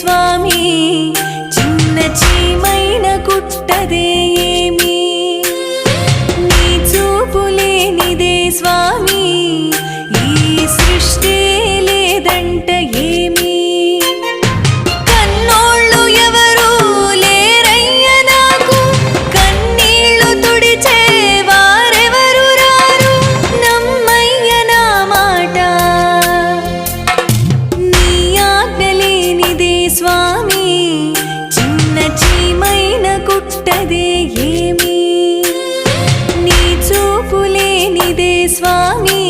స్వామి చిన్న చీమైన కుట్టదే ఏమి? నీ చూపులేనిదే స్వామి స్వామీ.